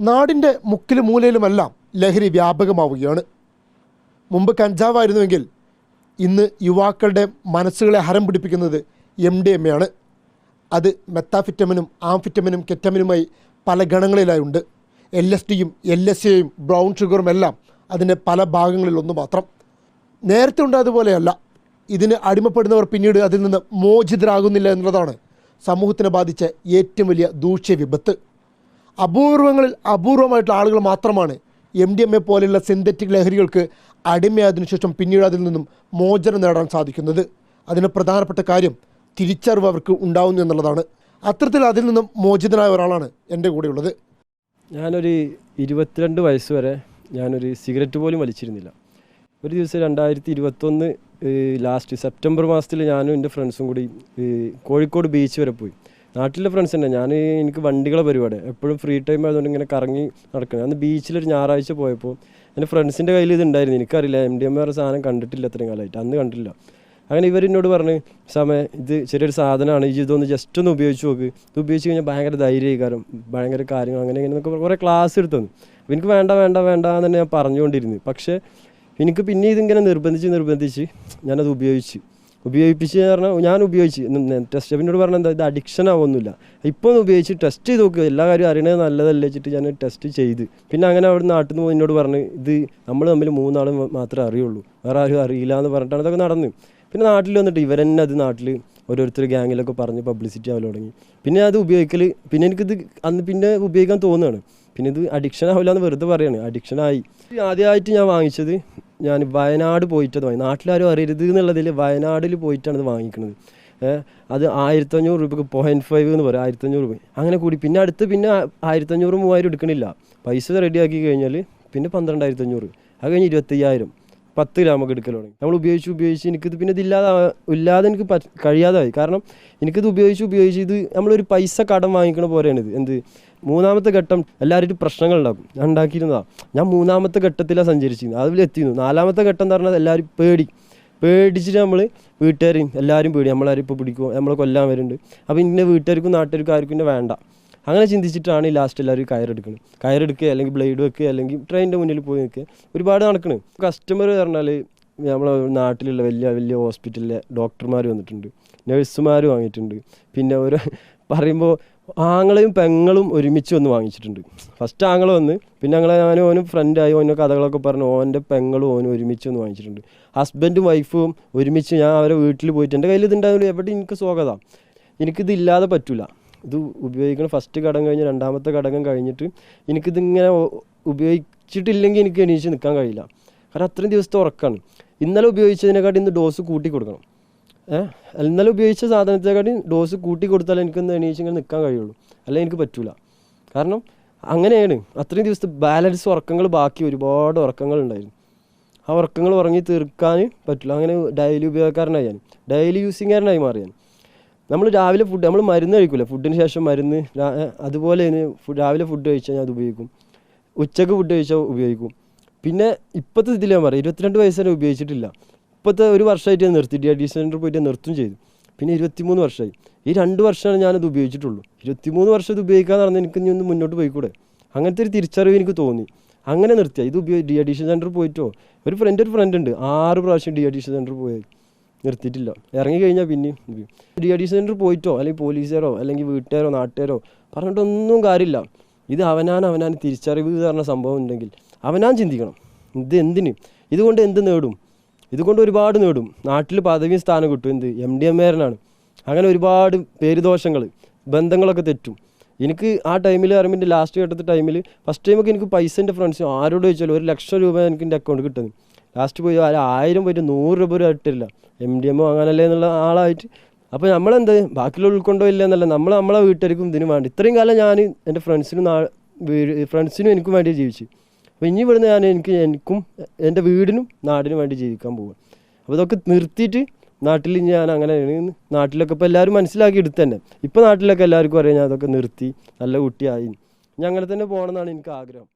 നാടിന്റെ മുക്കിലും മൂലയിലുമെല്ലാം ലഹരി വ്യാപകമാവുകയാണ്. മുമ്പ് കഞ്ചാവായിരുന്നുവെങ്കിൽ ഇന്ന് യുവാക്കളുടെ മനസ്സുകളെ ഹരം പിടിപ്പിക്കുന്നത് എം ഡി എം എയാണ് അത് മെത്താഫിറ്റമിനും ആംഫിറ്റമിനും കെറ്റമിനുമായി പല ഗണങ്ങളിലായുണ്ട്. എൽ എസ് ഡിയും എൽ എസ് എയും ബ്രൗൺ ഷുഗറും എല്ലാം അതിന്റെ പല ഭാഗങ്ങളിൽ ഒന്ന് മാത്രം. നേരത്തെ ഉണ്ടായതുപോലെയല്ല ഇതിന് അടിമപ്പെടുന്നവർ പിന്നീട് അതിൽ നിന്ന് മോചിതരാകുന്നില്ല എന്നുള്ളതാണ് സമൂഹത്തിനെ ബാധിച്ച ഏറ്റവും വലിയ ദൂഷ്യ വിപത്ത് അപൂർവങ്ങളിൽ അപൂർവമായിട്ടുള്ള ആളുകൾ മാത്രമാണ് എം ഡി എം എ പോലെയുള്ള സിന്തറ്റിക് ലഹരികൾക്ക് അടിമയായതിനു ശേഷം പിന്നീട് അതിൽ നിന്നും മോചനം നേടാൻ സാധിക്കുന്നത്. അതിന് പ്രധാനപ്പെട്ട കാര്യം തിരിച്ചറിവ് അവർക്ക് ഉണ്ടാവുന്നു എന്നുള്ളതാണ്. അത്തരത്തിൽ അതിൽ നിന്നും മോചിതനായ ഒരാളാണ് എന്റെ കൂടെയുള്ളത്. ഞാനൊരു ഇരുപത്തിരണ്ട് വയസ്സ് വരെ ഞാനൊരു സിഗരറ്റ് പോലും വലിച്ചിരുന്നില്ല. ഒരു ദിവസം രണ്ടായിരത്തി ഇരുപത്തൊന്ന് ലാസ്റ്റ് സെപ്റ്റംബർ മാസത്തിൽ ഞാനും എന്റെ ഫ്രണ്ട്സും കൂടി കോഴിക്കോട് ബീച്ച് വരെ പോയി. നാട്ടിലെ ഫ്രണ്ട്സ് തന്നെ. ഞാൻ എനിക്ക് വണ്ടികളെ പരിപാടി. എപ്പോഴും ഫ്രീ ടൈം ആയതുകൊണ്ട് ഇങ്ങനെ കറങ്ങി നടക്കുന്നത് അന്ന് ബീച്ചിലൊരു ഞായറാഴ്ച പോയപ്പോൾ എന്റെ ഫ്രണ്ട്സിന്റെ കയ്യിൽ ഇതുണ്ടായിരുന്നു. എനിക്കറിയില്ല. എം ഡി എം ആർ സാധനം കണ്ടിട്ടില്ല അത്രയും കാലമായിട്ട് അന്ന് കണ്ടില്ല അങ്ങനെ ഇവരെന്നോട് പറഞ്ഞ് സമയം ഇത് ചെറിയൊരു സാധനമാണ്. ഈ ഇതൊന്ന് ജസ്റ്റ് ഒന്ന് ഉപയോഗിച്ച് നോക്ക്. ഇത് ഉപയോഗിച്ച് കഴിഞ്ഞാൽ ഭയങ്കര ധൈര്യകാരം ഭയങ്കര കാര്യങ്ങൾ അങ്ങനെ ഇങ്ങനെ എന്നൊക്കെ കുറേ ക്ലാസ് എടുത്തു എനിക്ക് വേണ്ട വേണ്ട വേണ്ട എന്ന് തന്നെ ഞാൻ പറഞ്ഞുകൊണ്ടിരുന്നു. പക്ഷേ എനിക്ക് പിന്നെ ഇതിങ്ങനെ നിർബന്ധിച്ച് നിർബന്ധിച്ച് ഞാനത് ഉപയോഗിച്ച്. ഉപയോഗിപ്പിച്ച് പറഞ്ഞാൽ ഞാൻ ഉപയോഗിച്ച്. ടെസ്റ്റ് എന്നോട് പറഞ്ഞാൽ എന്താ ഇത് അഡിക്ഷൻ ആവുന്നില്ല ഇപ്പോൾ ഒന്ന് ഉപയോഗിച്ച് ടെസ്റ്റ് ചെയ്ത് നോക്കുക എല്ലാ കാര്യവും അറിയണത് നല്ലതല്ലേ വെച്ചിട്ട് ഞാൻ ടെസ്റ്റ് ചെയ്ത്. പിന്നെ അങ്ങനെ അവിടെ നാട്ടിൽ നിന്ന് എന്നോട് പറഞ്ഞ് ഇത് നമ്മൾ തമ്മിൽ മൂന്നാളും മാത്രമേ അറിയുള്ളൂ. വേറെ ആരും അറിയില്ല എന്ന് പറഞ്ഞിട്ടാണ് അതൊക്കെ നടന്നു. പിന്നെ നാട്ടിൽ വന്നിട്ട് ഇവരെന്നെ അത് നാട്ടിൽ ഓരോരുത്തർ ഗ്യാങ്ങിലൊക്കെ പറഞ്ഞ് പബ്ലിസിറ്റി ആവാൻ തുടങ്ങി. പിന്നെ അത് ഉപയോഗിക്കൽ പിന്നെ എനിക്കിത് അന്ന് പിന്നെ ഉപയോഗിക്കാൻ തോന്നുകയാണ് പിന്നെ ഇത് അഡിക്ഷൻ ആവില്ല എന്ന് വെറുതെ പറയുകയാണ് അഡിക്ഷൻ ആയി. ആദ്യമായിട്ട് ഞാൻ വാങ്ങിച്ചത് ഞാൻ വയനാട് പോയിട്ടത് വാങ്ങി. നാട്ടിലാരും അറിയരുത് എന്നുള്ളതിൽ വയനാടിൽ പോയിട്ടാണ് ഇത് വാങ്ങിക്കുന്നത് അത് ആയിരത്തഞ്ഞൂറ് രൂപക്ക് പോയിന്റ് ഫൈവ് എന്ന് പറയും ആയിരത്തഞ്ഞൂറ് രൂപ. അങ്ങനെ കൂടി. പിന്നെ അടുത്ത് പിന്നെ ആയിരത്തഞ്ഞൂറ് മൂവായിരം എടുക്കണില്ല. പൈസ റെഡിയാക്കി കഴിഞ്ഞാൽ പിന്നെ പന്ത്രണ്ടായിരത്തഞ്ഞൂറ്. അത് കഴിഞ്ഞ് ഇരുപത്തയ്യായിരം. പത്ത് ഗ്രാം ഒക്കെ എടുക്കൽ തുടങ്ങി. നമ്മൾ ഉപയോഗിച്ച് ഉപയോഗിച്ച് എനിക്കിത് പിന്നെ ഇതില്ലാതെ ഇല്ലാതെ എനിക്ക് കഴിയാതായി. കാരണം എനിക്കിത് ഉപയോഗിച്ച് ഉപയോഗിച്ച് ഇത് നമ്മളൊരു പൈസ കടം വാങ്ങിക്കണ പോലെയാണ് ഇത്. എന്ത്? മൂന്നാമത്തെ ഘട്ടം എല്ലാവരും പ്രശ്നങ്ങൾ ഉണ്ടാക്കും ഞാൻ ഉണ്ടാക്കിയിരുന്നതാണ് ഞാൻ മൂന്നാമത്തെ ഘട്ടത്തിലാണ് സഞ്ചരിച്ചിരുന്നത്. അതിൽ എത്തിയിരുന്നു. നാലാമത്തെ ഘട്ടം എന്ന് പറഞ്ഞാൽ എല്ലാവരും പേടി. പേടിച്ചിട്ട് നമ്മൾ വീട്ടുകാരെയും എല്ലാവരും പേടി. നമ്മളാരും ഇപ്പോൾ പിടിക്കുമോ നമ്മളെ കൊല്ലാൻ വരുന്നുണ്ട്. അപ്പോൾ ഇന്ന വീട്ടുകാർക്കും നാട്ടുകാർക്കും ആർക്കും വേണ്ട. അങ്ങനെ ചിന്തിച്ചിട്ടാണ് ഈ ലാസ്റ്റ് എല്ലാവരും കയറെടുക്കുന്നത് കയറെടുക്കുക അല്ലെങ്കിൽ ബ്ലേഡ് വെക്കുക അല്ലെങ്കിൽ ട്രെയിനിന്റെ മുന്നിൽ പോയി നിൽക്കുക. ഒരുപാട് നടക്കണ്. കസ്റ്റമർ പറഞ്ഞാൽ നമ്മളെ നാട്ടിലുള്ള വലിയ വലിയ ഹോസ്പിറ്റലിലെ ഡോക്ടർമാർ വന്നിട്ടുണ്ട്. നഴ്സുമാർ വാങ്ങിയിട്ടുണ്ട്. പിന്നെ ഒരു പറയുമ്പോൾ ആങ്ങളെയും പെങ്ങളും ഒരുമിച്ച് വന്ന് വാങ്ങിച്ചിട്ടുണ്ട്. ഫസ്റ്റ് ആങ്ങളെ വന്ന് പിന്നെ ഞങ്ങളെ ഞാനും ഓനും ഫ്രണ്ടായി ഓനെ കഥകളൊക്കെ പറഞ്ഞു. ഓന്റെ പെങ്ങളും ഓനും ഒരുമിച്ച് വന്ന് വാങ്ങിച്ചിട്ടുണ്ട്. ഹസ്ബൻഡും വൈഫും ഒരുമിച്ച് ഞാൻ അവരെ വീട്ടിൽ പോയിട്ട് എന്റെ കയ്യിൽ ഇതുണ്ടാവില്ല എവിടെ എനിക്ക് സ്വാഗതം? എനിക്കിതില്ലാതെ പറ്റില്ല ഇത് ഉപയോഗിക്കണം ഫസ്റ്റ് ഘടകം കഴിഞ്ഞ് രണ്ടാമത്തെ ഘടകം കഴിഞ്ഞിട്ട് എനിക്കിതിങ്ങനെ ഉപയോഗിച്ചിട്ടില്ലെങ്കിൽ എനിക്ക് എണീച്ച് നിൽക്കാൻ കഴിയില്ല. കാരണം അത്രയും ദിവസത്തെ ഉറക്കാണ്. ഇന്നലെ ഉപയോഗിച്ചതിനെക്കാട്ടി ഇന്ന് ഡോസ് കൂട്ടി കൊടുക്കണം. ഏഹ് ഇന്നലെ ഉപയോഗിച്ച സാധനത്തെക്കാട്ടി ഡോസ് കൂട്ടി കൊടുത്താലേ എനിക്കൊന്ന് എണീച്ച് ഇങ്ങനെ നിൽക്കാൻ കഴിയുള്ളൂ. അല്ലെങ്കിൽ എനിക്ക് പറ്റൂല. കാരണം അങ്ങനെയാണ്. അത്രയും ദിവസത്തെ ബാലൻസ് ഉറക്കങ്ങൾ ബാക്കി ഒരുപാട് ഉറക്കങ്ങൾ ഉണ്ടായിരുന്നു. ആ ഉറക്കങ്ങൾ ഉറങ്ങി തീർക്കാൻ പറ്റില്ല. അങ്ങനെ ഡെയിലി ഉപയോഗക്കാരനായി ഞാൻ. ഡെയിലി യൂസിങ്ങുകാരനായി മാറി ഞാൻ. നമ്മൾ രാവിലെ ഫുഡ് നമ്മൾ മരുന്ന് കഴിക്കില്ല ഫുഡിന് ശേഷം മരുന്ന് അതുപോലെ തന്നെ രാവിലെ ഫുഡ് കഴിച്ചാൽ ഞാൻ അത് ഉപയോഗിക്കും. ഉച്ചയ്ക്ക് ഫുഡ് കഴിച്ചാൽ ഉപയോഗിക്കും. പിന്നെ ഇപ്പോഴത്തെ ഇതിൽ ഞാൻ പറയാം ഇരുപത്തിരണ്ട് വയസ്സ് വരെ ഉപയോഗിച്ചിട്ടില്ല. ഇപ്പോഴത്തെ ഒരു വർഷമായിട്ട് ഞാൻ നിർത്തി ഡി സെന്റർ പോയിട്ട് നിർത്തും ചെയ്തു. പിന്നെ ഇരുപത്തിമൂന്ന് വർഷമായി ഈ രണ്ട് വർഷമാണ് ഞാനത് ഉപയോഗിച്ചിട്ടുള്ളൂ. ഇരുപത്തിമൂന്ന് വർഷം ഇത് ഉപയോഗിക്കാന്ന് പറഞ്ഞാൽ എനിക്ക് ഇനി ഒന്ന് മുന്നോട്ട് പോയിക്കൂടെ? അങ്ങനത്തെ ഒരു തിരിച്ചറിവ് എനിക്ക് തോന്നി. അങ്ങനെ നിർത്തിയ. ഇത് ഉപയോഗി ഡി അഡീഷൻ സെന്റർ പോയിട്ടോ? ഒരു ഫ്രണ്ട് ഒരു ഫ്രണ്ട് ഉണ്ട്. ആറ് പ്രാവശ്യം ഡി അഡീഷൻ സെന്റർ പോയി. നിർത്തിയിട്ടില്ല. ഇറങ്ങി കഴിഞ്ഞാൽ പിന്നെയും ഡി അഡീഷൻ സെന്റർ പോയിട്ടോ അല്ലെങ്കിൽ പോലീസുകാരോ അല്ലെങ്കിൽ വീട്ടുകാരോ നാട്ടുകാരോ പറഞ്ഞിട്ടൊന്നും കാര്യമില്ല. ഇത് അവനാൻ അവനാൻ തിരിച്ചറിവ് പറഞ്ഞ സംഭവം ഉണ്ടെങ്കിൽ അവനാൻ ചിന്തിക്കണം. ഇത് എന്തിന്? ഇതുകൊണ്ട് എന്ത് നേടും? ഇതുകൊണ്ട് ഒരുപാട് നേടും. നാട്ടിൽ പദവിയും സ്ഥാനം കിട്ടും. എന്ത്? എം ഡി എം എയറിനാണ് അങ്ങനെ ഒരുപാട് പേരുദോഷങ്ങൾ ബന്ധങ്ങളൊക്കെ തെറ്റും. എനിക്ക് ആ ടൈമിൽ അറിയുമ്പോൾ ലാസ്റ്റ് ഘട്ടത്തെ ടൈമിൽ ഫസ്റ്റ് ടൈമൊക്കെ എനിക്ക് പൈസ എന്റെ ഫ്രണ്ട്സ് ആരോട് ചോദിച്ചാലും ഒരു ലക്ഷം രൂപ എനിക്ക് എന്റെ അക്കൗണ്ട് കിട്ടുന്നത്. ലാസ്റ്റ് പോയി ആ ആയിരം പോയിട്ട് നൂറ് രൂപ പോലും ഇട്ടില്ല. എം ഡി എം അങ്ങനല്ലേ എന്നുള്ള ആളായിട്ട്. അപ്പോൾ നമ്മളെന്ത്? ബാക്കിയുള്ള ഉൾക്കൊണ്ടോ ഇല്ല എന്നല്ല. നമ്മൾ നമ്മളെ വീട്ടുകാർക്കും ഇതിനു വേണ്ടി. ഇത്രയും കാലം ഞാൻ എന്റെ ഫ്രണ്ട്സിനും ഫ്രണ്ട്സിനും എനിക്കും വേണ്ടി ജീവിച്ചു. അപ്പോൾ ഇനി ഇവിടുന്ന് ഞാൻ എനിക്ക് എനിക്കും എന്റെ വീടിനും നാടിനും വേണ്ടി ജീവിക്കാൻ പോകും അപ്പോൾ ഇതൊക്കെ നിർത്തിയിട്ട് നാട്ടിൽ ഞാൻ അങ്ങനെ നാട്ടിലൊക്കെ ഇപ്പോൾ എല്ലാവരും മനസ്സിലാക്കി എടുത്ത് തന്നെ. ഇപ്പോൾ നാട്ടിലൊക്കെ എല്ലാവർക്കും അറിയാം ഞാൻ അതൊക്കെ നിർത്തി നല്ല കുട്ടിയായി. ഇനി അങ്ങനെ തന്നെ പോകണമെന്നാണ് എനിക്ക് ആഗ്രഹം.